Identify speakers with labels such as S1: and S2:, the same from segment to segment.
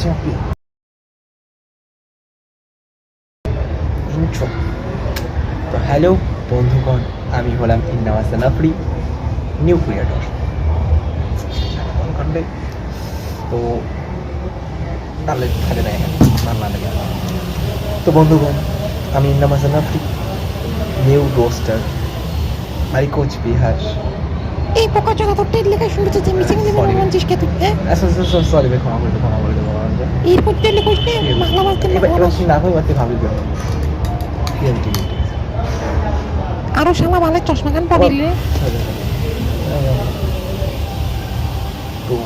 S1: Señor Pío. Intro তো hello বন্ধুগণ, আমি হলাম ইন্নাওয়াজ নাফরি নিউ ক্রিয়েটর তো তাহলে থাকে না তো বন্ধুগণ, আমি ইন্নাওয়াজ নাফরি নিউ রোস্টার বাড়ি কোচবিহার
S2: এই পোকা চোখা তোর টেট লেখা শুনতেছে যে মিশিং দিবে
S1: Sorry.
S2: মানছিস কে তুই হ্যাঁ?
S1: সরি ভাই ক্ষমা করে দিও, ক্ষমা করে দেবো আমাকে
S2: এরপর টেট লেখিস না মাগলা মারতে
S1: এবার এবার কি না হয় এবার ভাবি কেন রিয়েলিটি
S2: আরও শালা ভালো চশমা খান পাবিলে
S1: তো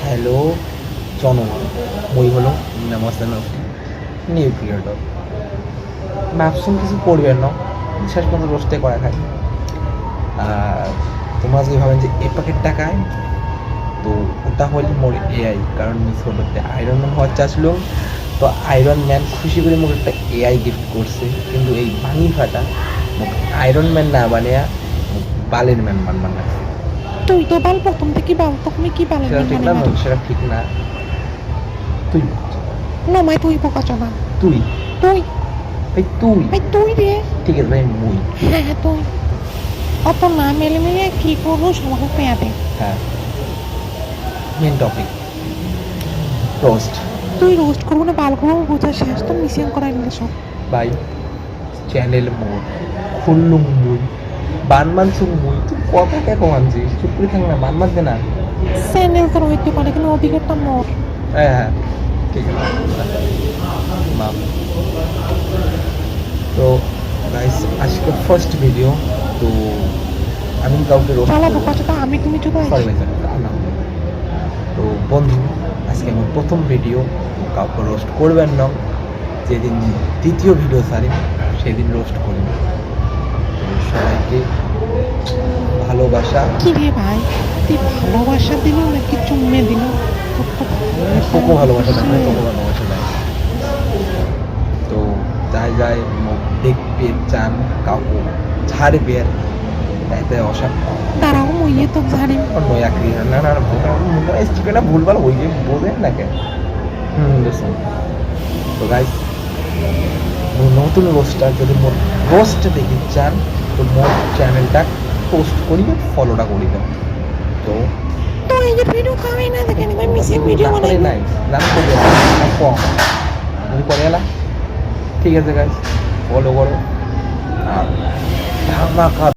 S1: হ্যালো জনগণ মই হলো নমস্কার নিউ ক্রিয়েটর ম্যাপসুন কিছু করবেন না শেষ পর্যন্ত রোস্টে করা খাই। আর তোমরা যদি ভাবেন যে এ প্যাকেট টাকায় তো ওটা হল মোর এআই কারণ মিস হলো আয়রন ম্যান হওয়ার চাচ্ছিল তো আয়রন ম্যান খুশি করে মোকে একটা এআই গিফট করছে। কিন্তু এই ভাঙি ফাটা মোক আয়রন ম্যান না বানিয়া বালের ম্যান বানবান না
S2: তুই তো বাল প্রথম থেকে বাল তখন কি বাল
S1: সেটা ঠিক না সেটা ঠিক না। তুই
S2: নমাই তুই পোকা চোখা
S1: তুই?
S2: তুই?
S1: ভাই তুই।
S2: ভাই তুই রে।
S1: ঠিক আছে ভাই মুই।
S2: হ্যাঁ হ্যাঁ তুই। অত না মেলে মেলে কি করব সবাইকে পেয়াতে।
S1: হ্যাঁ। মেন টপিক রোস্ট
S2: তুই রোস্ট করব না বাল করব বোঝা শেষ তো মিশিং করাই নিলে সব।
S1: বাই চ্যানেল মোর খুল্লুম মুই। বান মানছুম মুই। তুই কত কে কমানছিস চুপ করে থাক না বান মানবে না
S2: চ্যানেল তোর হইতে পারে কিন্তু অভিজ্ঞতা মোর
S1: হ্যাঁ হ্যাঁ। ঠিক আছে। মাম তো গাইস আজকে ফার্স্ট ভিডিও তো কাউকে রোস্ট
S2: আমি তুমি
S1: সরি ভাই তো বন্ধু আজকে আমার প্রথম ভিডিও কাউকে রোস্ট করবেন না। যেদিন দ্বিতীয় ভিডিও সারি সেদিন রোস্ট করবেন সবাইকে ভালোবাসা।
S2: কি রে ভাই? তুই ভালোবাসা দিল নাকি চুম্মে দিল? তো
S1: পোকো ভালোবাসা। দেয় পোকো ভালোবাসা দেয় তো যাই যাই মুখ দেখবে চান কাউকে ছাড়বে আর এতে অসাপ
S2: তারাও মইয়ে তো ঝাড়ি
S1: নয়া ক্রিয়া। না না মুখে স্টিকারটা ভুলভাল ওই যে বোঝেন না কেন হুম বুঝছেন তো গাইস নতুন রোস্টার যদি মোর রোস্ট দেখি চান তো মোর চ্যানেলটা পোস্ট করিবে ফলোটা করিবে তো
S2: তো এই যে ভিডিও না দেখে নিবে মিশিং ভিডিও বানাই
S1: নাই। করবে না কম তুমি করে এলা ঠিক আছে গাইস ফলো করো আর ধামাকা